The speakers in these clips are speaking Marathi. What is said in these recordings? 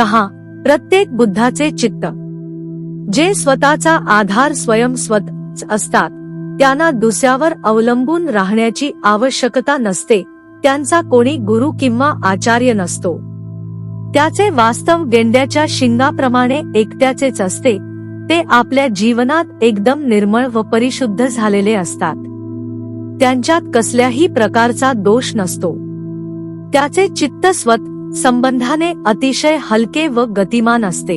सहा प्रत्येक बुद्धाचे चित्त. जे स्वतःचा आधार स्वयं स्वत असतात त्यांना दुसऱ्यावर अवलंबून राहण्याची आवश्यकता नसते त्यांचा कोणी गुरु किंवा आचार्य नसतो. त्याचे वास्तव गेंड्याच्या शिंगाप्रमाणे एकट्याचेच असते ते आपल्या जीवनात एकदम निर्मळ व परिशुद्ध झालेले असतात. त्यांच्यात कसल्याही प्रकारचा दोष नसतो. त्याचे चित्त स्वत संबंधाने अतिशय हलके व गतिमान असते.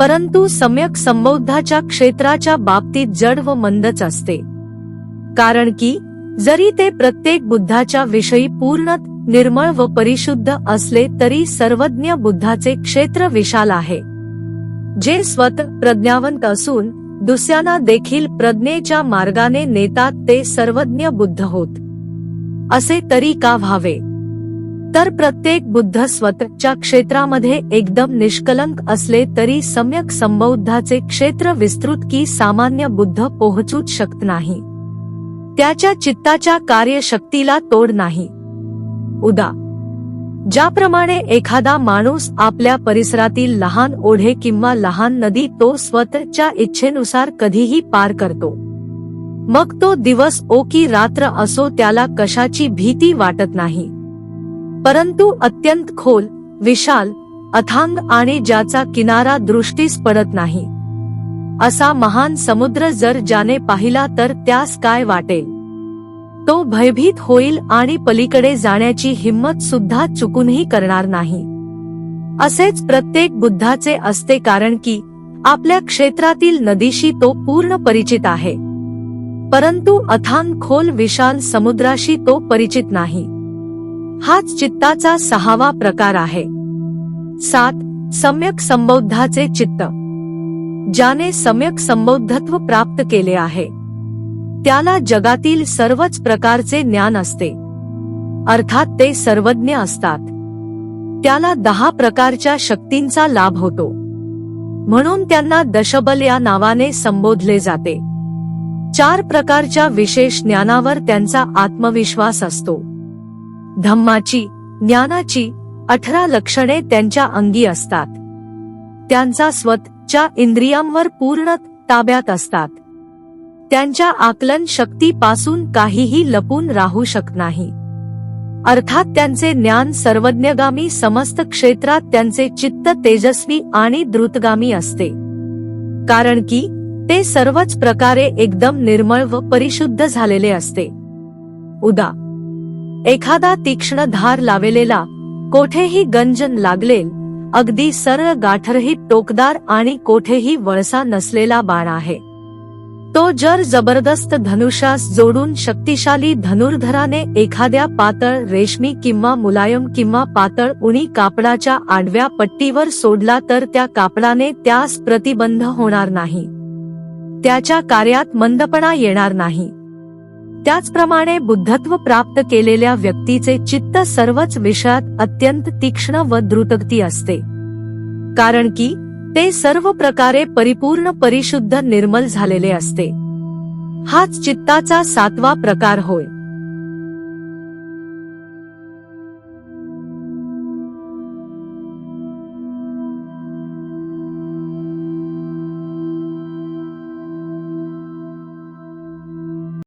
परंतु सम्यक संबोधाच्या क्षेत्राच्या बाबतीत जड व मंदच असते. कारण की जरी ते प्रत्येक बुद्धाच्या विषयी पूर्ण निर्मळ व परिशुद्ध असले तरी सर्वज्ञ बुद्धाचे क्षेत्र विशाल आहे. जे स्वत प्रज्ञावंत असून दुसऱ्यांना देखील प्रज्ञेच्या मार्गाने नेतात ते सर्वज्ञ बुद्ध होत. असे तरी का व्हावे? तर प्रत्येक बुद्ध स्वतःच्या क्षेत्रामध्ये एकदम निष्कलंक असले तरी सम्यक संबौद्धाचे क्षेत्र विस्तृत की सामान्य बुद्ध पोहोचूच शकत नाही. त्याच्या चित्ताच्या कार्यशक्तीला तोड नाही. उदा. ज्याप्रमाणे एखादा माणूस आपल्या परिसरातील लहान ओढे किंवा लहान नदी तो स्वतःच्या इच्छेनुसार कधीही पार करतो. मग तो दिवस ओ की रात्र असो त्याला कशाची भीती वाटत नाही. परंतु अत्यंत खोल विशाल अथांग आणि ज्याचा किनारा दृष्टीस पडत नाही. असा महान समुद्र जर ज्याने पाहिला तर त्यास काय वाटेल? तो भयभीत होईल आणि पलीकडे जाण्याची हिंमत सुद्धा चुकूनही करणार नाही. असेच प्रत्येक बुद्धाचे असते कारण की आपल्या क्षेत्रातील नदीशी तो पूर्ण परिचित आहे. परंतु अथांग खोल विशाल समुद्राशी तो परिचित नाही. हाच चित्ताचा सहावा प्रकार आहे. सात सम्यक संबौद्धाचे चित्त. ज्याने सम्यक संबौद्धत्व प्राप्त केले आहे. त्याला जगातील सर्वच प्रकारचे ज्ञान असते. अर्थात ते सर्वज्ञ असतात. त्याला दहा प्रकारच्या शक्तींचा लाभ होतो. म्हणून त्यांना दशबल या नावाने संबोधले जाते. चार प्रकारच्या विशेष ज्ञानावर त्यांचा आत्मविश्वास असतो. धम्माची ज्ञानाची अठरा लक्षणे त्यांच्या अंगी असतात. त्यांचा स्वतःच्या इंद्रियांवर पूर्ण ताब्यात असतात. त्यांच्या आकलन शक्तीपासून काहीही लपून राहू शकत नाही. अर्थात त्यांचे ज्ञान सर्वज्ञगामी समस्त क्षेत्रात त्यांचे चित्त तेजस्वी आणि द्रुतगामी असते. कारण की ते सर्वच प्रकारे एकदम निर्मळ व परिशुद्ध झालेले असते. उदा. एखादा तीक्ष्ण धार लावलेला कोठेही गंजन लागलेल अगदी सरळ गाठरही टोकदार आणि कोठेही वळसा नसलेला बाण आहे. तो जर जबरदस्त धनुष्यास जोडून शक्तिशाली धनुर्धराने एखाद्या पातळ रेशमी किंवा मुलायम किंवा पातळ उणी कापडाच्या आडव्या पट्टीवर सोडला तर त्या कापडाने त्यास प्रतिबंध होणार नाही. त्याच्या कार्यात मंदपणा येणार नाही. त्याचप्रमाणे बुद्धत्व प्राप्त केलेल्या व्यक्तीचे चित्त सर्वच विषयात अत्यंत तीक्ष्ण व द्रुतगती असते. कारण की ते सर्व प्रकारे परिपूर्ण परिशुद्ध निर्मल झालेले असते. हाच चित्ताचा सातवा प्रकार होय.